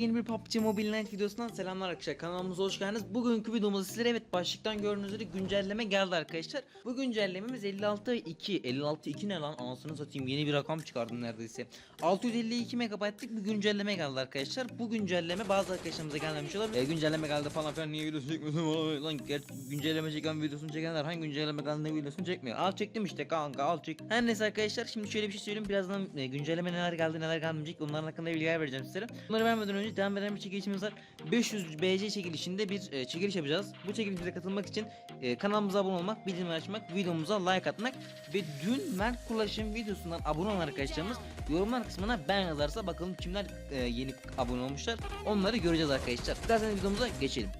Yeni bir PUBG Mobile Night videosundan selamlar arkadaşlar kanalımıza hoş geldiniz. Bugünkü videomuzda sizlere evet başlıktan gördüğünüz üzere güncelleme geldi arkadaşlar. Bu güncellememiz 56.2 56.2 ne lan anasını satayım yeni bir rakam çıkardım neredeyse. 652 MB'lık bir güncelleme geldi arkadaşlar. Bu güncelleme bazı arkadaşlarımıza gelmemiş olabilir. E, güncelleme geldi falan filan niye videosu çekmiyorsun lan güncelleme çeken videosunu çekenler hangi güncelleme geldi ne videosunu çekmiyor. Al çektim işte kanka al çek. Her neyse arkadaşlar şimdi şöyle bir şey söyleyeyim birazdan e, güncelleme neler geldi neler gelmeyecek onların hakkında bilgiler vereceğim sizlere. Bunları vermeden önce devam eden bir çekilişimiz var. 500 BC çekilişinde bir e, çekiliş yapacağız. Bu çekilişimize katılmak için e, kanalımıza abone olmak, bildirimleri açmak, videomuza like atmak ve dün Mert Kulaş'ın videosundan abone olan arkadaşlarımız yorumlar kısmına ben yazarsa bakalım kimler e, yeni abone olmuşlar. Onları göreceğiz arkadaşlar. İsterseniz videomuza geçelim.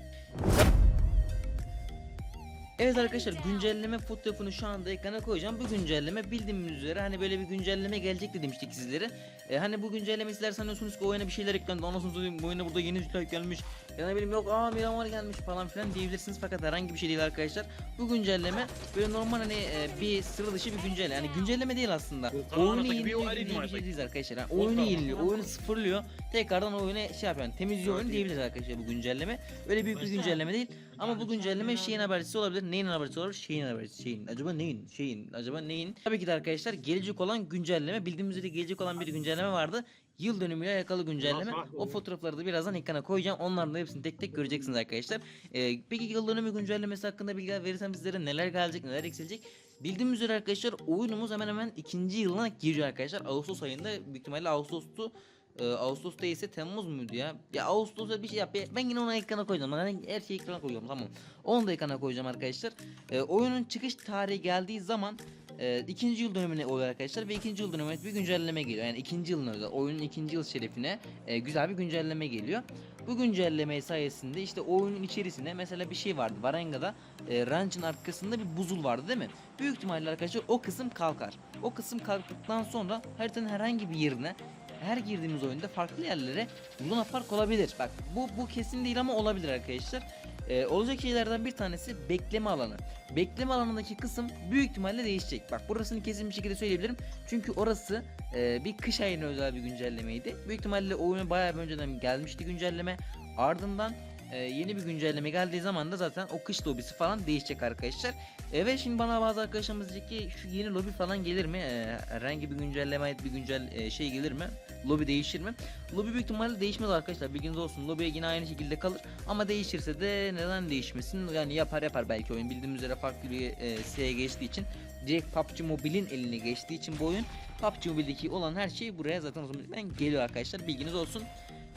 Evet arkadaşlar güncelleme fotoğrafını şu anda ekrana koyacağım. Bu güncelleme bildiğimiz üzere hani böyle bir güncelleme gelecekti demiştik sizlere. E, hani bu güncelleme sizler sanıyorsunuz ki oyuna bir şeyler eklendi. Anasını satayım bu oyuna burada yeni bir şey gelmiş. Ya ne bileyim yok aa Miramar gelmiş falan filan diyebilirsiniz fakat herhangi bir şey değil arkadaşlar. Bu güncelleme böyle normal hani e, bir sıra dışı bir güncelleme. Yani güncelleme değil aslında. Oyunu yeniliyor gibi bir şey değil arkadaşlar. Yani oyunu yeniliyor, oyunu sıfırlıyor. Tekrardan oyunu şey yapıyor. Yani temizliyor oyunu diyebiliriz arkadaşlar bu güncelleme. Öyle büyük bir güncelleme değil. Ama bu güncelleme şeyin habercisi olabilir. Neyin habercisi olabilir? Şeyin habercisi. Şeyin. Acaba neyin? Şeyin. Acaba neyin? Tabii ki de arkadaşlar gelecek olan güncelleme. Bildiğimiz üzere gelecek olan bir güncelleme vardı. Yıl dönümüyle alakalı güncelleme. O fotoğrafları da birazdan ekrana koyacağım. Onların da hepsini tek tek göreceksiniz arkadaşlar. Ee, peki yıl dönümü güncellemesi hakkında bilgiler verirsem sizlere neler gelecek, neler eksilecek? Bildiğimiz üzere arkadaşlar oyunumuz hemen hemen ikinci yılına giriyor arkadaşlar. Ağustos ayında büyük ihtimalle Ağustos'tu. Ee, Ağustos değilse Temmuz muydu ya? Ya Ağustos'a bir şey yap. Ben yine onu ekrana koyacağım. Ben her şeyi ekrana koyuyorum tamam. Onu da ekrana koyacağım arkadaşlar. Ee, oyunun çıkış tarihi geldiği zaman e, ikinci yıl dönümüne oluyor arkadaşlar ve ikinci yıl dönümüne bir güncelleme geliyor. Yani ikinci yılına özel oyunun ikinci yıl şerefine e, güzel bir güncelleme geliyor. Bu güncelleme sayesinde işte oyunun içerisinde mesela bir şey vardı. Varenga'da e, ranch'ın arkasında bir buzul vardı değil mi? Büyük ihtimalle arkadaşlar o kısım kalkar. O kısım kalktıktan sonra haritanın herhangi bir yerine her girdiğimiz oyunda farklı yerlere Luna Park olabilir. Bak bu bu kesin değil ama olabilir arkadaşlar. Ee, olacak şeylerden bir tanesi bekleme alanı. Bekleme alanındaki kısım büyük ihtimalle değişecek. Bak burasını kesin bir şekilde söyleyebilirim. Çünkü orası e, bir kış ayına özel bir güncellemeydi. Büyük ihtimalle oyuna bayağı bir önceden gelmişti güncelleme. Ardından e, yeni bir güncelleme geldiği zaman da zaten o kış lobisi falan değişecek arkadaşlar. Evet şimdi bana bazı arkadaşlarımız diyecek ki şu yeni lobi falan gelir mi? E, herhangi bir güncelleme ait bir güncel e, şey gelir mi? Lobi değişir mi? Lobi büyük ihtimalle değişmez arkadaşlar. Bilginiz olsun. Lobi yine aynı şekilde kalır. Ama değişirse de neden değişmesin? Yani yapar yapar belki oyun. Bildiğimiz üzere farklı bir e, siteye geçtiği için direkt PUBG Mobile'in eline geçtiği için bu oyun PUBG Mobile'deki olan her şey buraya zaten otomatikman geliyor arkadaşlar. Bilginiz olsun.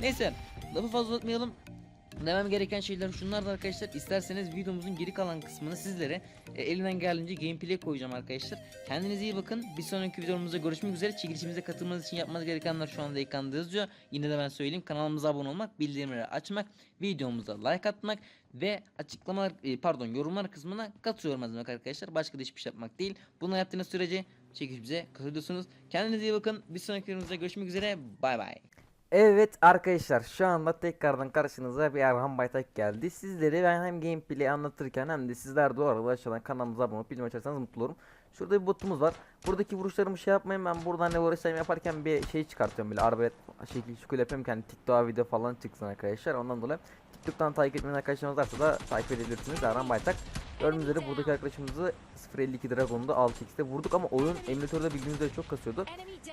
Neyse lafı fazla uzatmayalım. Demem gereken şeyler şunlar da arkadaşlar. İsterseniz videomuzun geri kalan kısmını sizlere e, elimden geldiğince gameplay koyacağım arkadaşlar. Kendinize iyi bakın. Bir sonraki videomuzda görüşmek üzere. Çekilişimize katılmanız için yapmanız gerekenler şu anda ekranda yazıyor. Yine de ben söyleyeyim. Kanalımıza abone olmak, bildirimleri açmak, videomuza like atmak ve açıklamalar e, pardon yorumlar kısmına katılıyorum yazmak arkadaşlar. Başka da hiçbir şey yapmak değil. Bunu yaptığınız sürece çekilişimize katılıyorsunuz. Kendinize iyi bakın. Bir sonraki videomuzda görüşmek üzere. Bay bay. Evet arkadaşlar şu anda tekrardan karşınıza bir Erhan Baytak geldi. Sizlere ben hem gameplay anlatırken hem de sizler de o arada aşağıdan kanalımıza abone olup bildirim açarsanız mutlu olurum. Şurada bir botumuz var. Buradaki vuruşlarımı şey yapmayın ben buradan ne uğraşayım yaparken bir şey çıkartıyorum böyle arbalet şekil şukul yapıyorum ki hani TikTok'a video falan çıksın arkadaşlar. Ondan dolayı TikTok'tan takip etmeyen arkadaşlarınız varsa da takip edebilirsiniz. Erhan Baytak. Gördüğünüz üzere buradaki arkadaşımızı 052 Dragon'da 6x'te vurduk ama oyun emülatörde bildiğiniz üzere çok kasıyordu.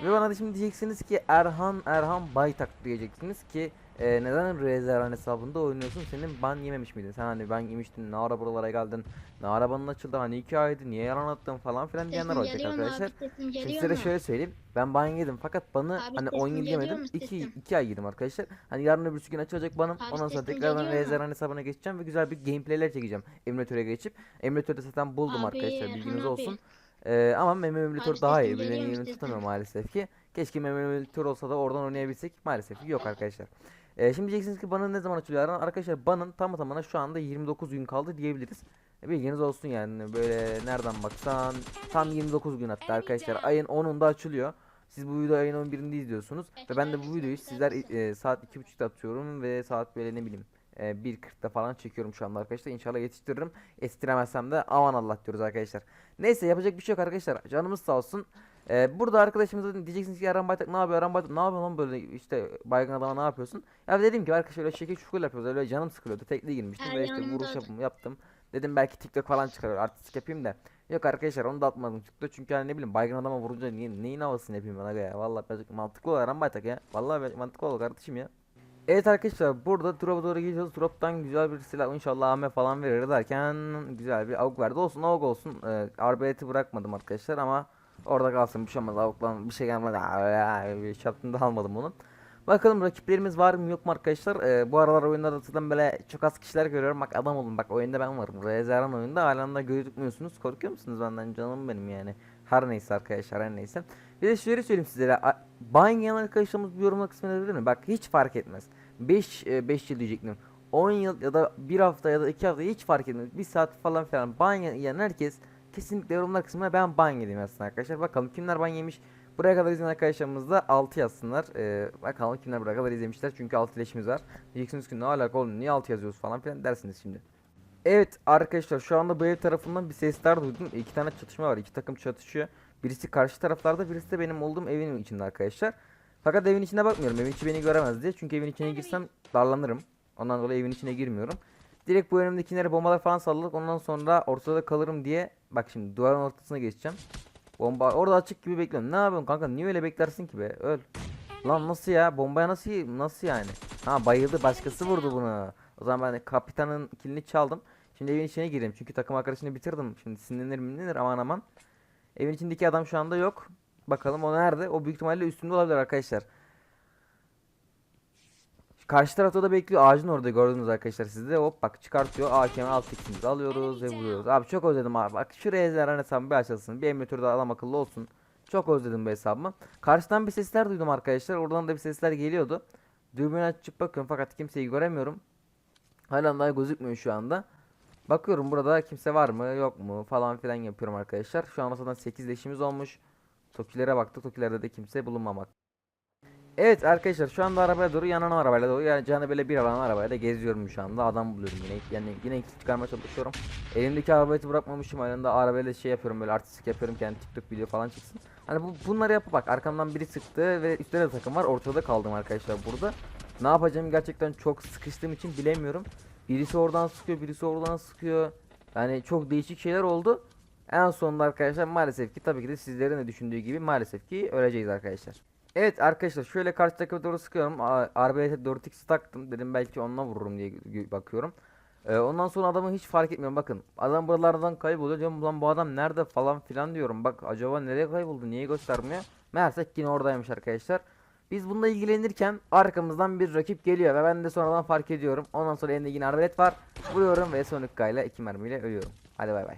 Ve bana da şimdi diyeceksiniz ki Erhan Erhan Baytak diyeceksiniz ki e, neden Rezerhan hesabında oynuyorsun senin ban yememiş miydin? Sen hani ban yemiştin ne ara buralara geldin ne arabanın açıldı hani iki aydı niye yalan attın falan filan diyenler olacak arkadaşlar. Şimdi mu? şöyle söyleyeyim ben ban yedim fakat banı Abi hani sesim 10 yıl geliyor yemedim mu 2, sesim? iki ay yedim arkadaşlar. Hani yarın öbürsü gün açılacak banım Abi ondan sonra tekrardan? Rezerhan hesabına geçeceğim ve güzel bir gameplayler çekeceğim emülatöre geçip. Emülatörde zaten buldum Abi, arkadaşlar bilginiz abi. olsun. Ee, ama meme emülatör Abi daha iyi. sesim? tutamıyor maalesef ki. Keşke meme emülatör olsa da oradan oynayabilsek. Maalesef ki yok arkadaşlar. Ee, şimdi diyeceksiniz ki banın ne zaman açılıyor? Arkadaşlar banın tam tamına şu anda 29 gün kaldı diyebiliriz. E, Bilginiz olsun yani böyle nereden baksan tam 29 gün hatta arkadaşlar ayın 10'unda açılıyor. Siz bu videoyu ayın 11'inde izliyorsunuz ve ben de bu videoyu sizler e, saat 2.30'da atıyorum ve saat böyle ne bileyim e, 1.40'da falan çekiyorum şu anda arkadaşlar. İnşallah yetiştiririm. Estiremezsem de aman Allah diyoruz arkadaşlar. Neyse yapacak bir şey yok arkadaşlar. Canımız sağ olsun. Ee, burada arkadaşımıza diyeceksiniz ki Eren Baytak ne yapıyor? Eren Baytak ne yapıyor lan böyle işte baygın adama ne yapıyorsun? Ya dedim ki arkadaşlar öyle şekil şukul yapıyoruz öyle canım sıkılıyordu tekliğe girmiştim Her ve işte vuruş yapım, yaptım. Dedim belki TikTok falan çıkarır artistik yapayım da. Yok arkadaşlar onu da atmadım çıktı çünkü hani ne bileyim baygın adama vurunca niye, neyin havasını yapayım ben aga ya. Birazcık mantıklı olur Eren Baytak ya. Birazcık mantıklı olur kardeşim ya. Evet arkadaşlar burada drop'a doğru gidiyoruz. Drop'tan güzel bir silah inşallah AME falan verir derken güzel bir AUK verdi. Olsun AUK olsun. Ee, arbaleti bırakmadım arkadaşlar ama orada kalsın bir şey olmaz. AUK'lan bir şey gelmedi. Bir şey almadım onun. Bakalım rakiplerimiz var mı yok mu arkadaşlar. Ee, bu aralar oyunlarda zaten böyle çok az kişiler görüyorum. Bak adam olun bak oyunda ben varım. Rezaran oyunda halen de gözükmüyorsunuz. Korkuyor musunuz benden canım benim yani. Her neyse arkadaşlar her neyse. Bir de şöyle söyleyeyim sizlere. a- Ban yiyen arkadaşlarımız bir yorumlar kısmına yazabilir mi? Bak hiç fark etmez. 5 5 yıl diyecektim. 10 yıl ya da 1 hafta ya da 2 hafta hiç fark etmez. 1 saat falan filan ban yiyen herkes kesinlikle yorumlar kısmına ben ban yedim yazsın arkadaşlar. Bakalım kimler ban yemiş. Buraya kadar izleyen arkadaşlarımız da 6 yazsınlar. Ee, bakalım kimler buraya kadar izlemişler. Çünkü 6 leşimiz var. Diyeceksiniz ki ne alaka oğlum niye 6 yazıyoruz falan filan dersiniz şimdi. Evet arkadaşlar şu anda bu ev tarafından bir sesler duydum. İki tane çatışma var. iki takım çatışıyor. Birisi karşı taraflarda birisi de benim olduğum evin içinde arkadaşlar. Fakat evin içine bakmıyorum. Evin içi beni göremez diye. Çünkü evin içine girsem darlanırım. Ondan dolayı evin içine girmiyorum. Direkt bu önümdekilere bombalar falan salladık. Ondan sonra ortada kalırım diye. Bak şimdi duvarın ortasına geçeceğim. Bomba orada açık gibi bekliyorum. Ne yapıyorsun kanka? Niye öyle beklersin ki be? Öl. Lan nasıl ya? Bombaya nasıl nasıl yani? Ha bayıldı. Başkası vurdu bunu. O zaman ben kapitanın kilini çaldım. Şimdi evin içine gireyim. Çünkü takım arkadaşını bitirdim. Şimdi sinirlenir minirlenir aman aman. Evin içindeki adam şu anda yok. Bakalım o nerede? O büyük ihtimalle üstünde olabilir arkadaşlar. Karşı tarafta da bekliyor. Ağacın orada gördünüz arkadaşlar siz de. Hop bak çıkartıyor. AKM alt ikimizi alıyoruz ve vuruyoruz. Abi çok özledim abi. Bak şuraya ezler hesabı bir açılsın. Bir emülatörde adam akıllı olsun. Çok özledim bu hesabımı. Karşıdan bir sesler duydum arkadaşlar. Oradan da bir sesler geliyordu. Düğmeni açıp bakıyorum fakat kimseyi göremiyorum. Halen daha gözükmüyor şu anda. Bakıyorum burada kimse var mı yok mu falan filan yapıyorum arkadaşlar. Şu an zaten 8 leşimiz olmuş. Tokilere baktık. Tokilerde de kimse bulunmamak. Evet arkadaşlar şu anda arabaya doğru yanan arabayla doğru yani canı böyle bir alan arabaya da geziyorum şu anda. Adam buluyorum yine. Yani yine iki çıkarmaya çalışıyorum. Elimdeki arabayı bırakmamışım. Yanında arabayla şey yapıyorum böyle artistik yapıyorum. Yani TikTok video falan çıksın hani bu bunları yapıp bak arkamdan biri sıktı ve üstte de takım var. Ortada kaldım arkadaşlar burada. Ne yapacağım? Gerçekten çok sıkıştığım için bilemiyorum. Birisi oradan sıkıyor birisi oradan sıkıyor. Yani çok değişik şeyler oldu. En sonunda arkadaşlar maalesef ki tabii ki de sizlerin de düşündüğü gibi maalesef ki öleceğiz arkadaşlar. Evet arkadaşlar şöyle karşı tarafa doğru sıkıyorum. Arbelet'e 4x taktım. Dedim belki onunla vururum diye bakıyorum. Ee, ondan sonra adamı hiç fark etmiyorum. Bakın adam buralardan kayboluyor. Diyorum lan bu adam nerede falan filan diyorum. Bak acaba nereye kayboldu? Niye göstermiyor? Meğerse yine oradaymış arkadaşlar. Biz bununla ilgilenirken arkamızdan bir rakip geliyor ve ben de sonradan fark ediyorum. Ondan sonra elimde yine arbelet var. Vuruyorum ve son ile iki mermiyle ölüyorum. Hadi bay bay.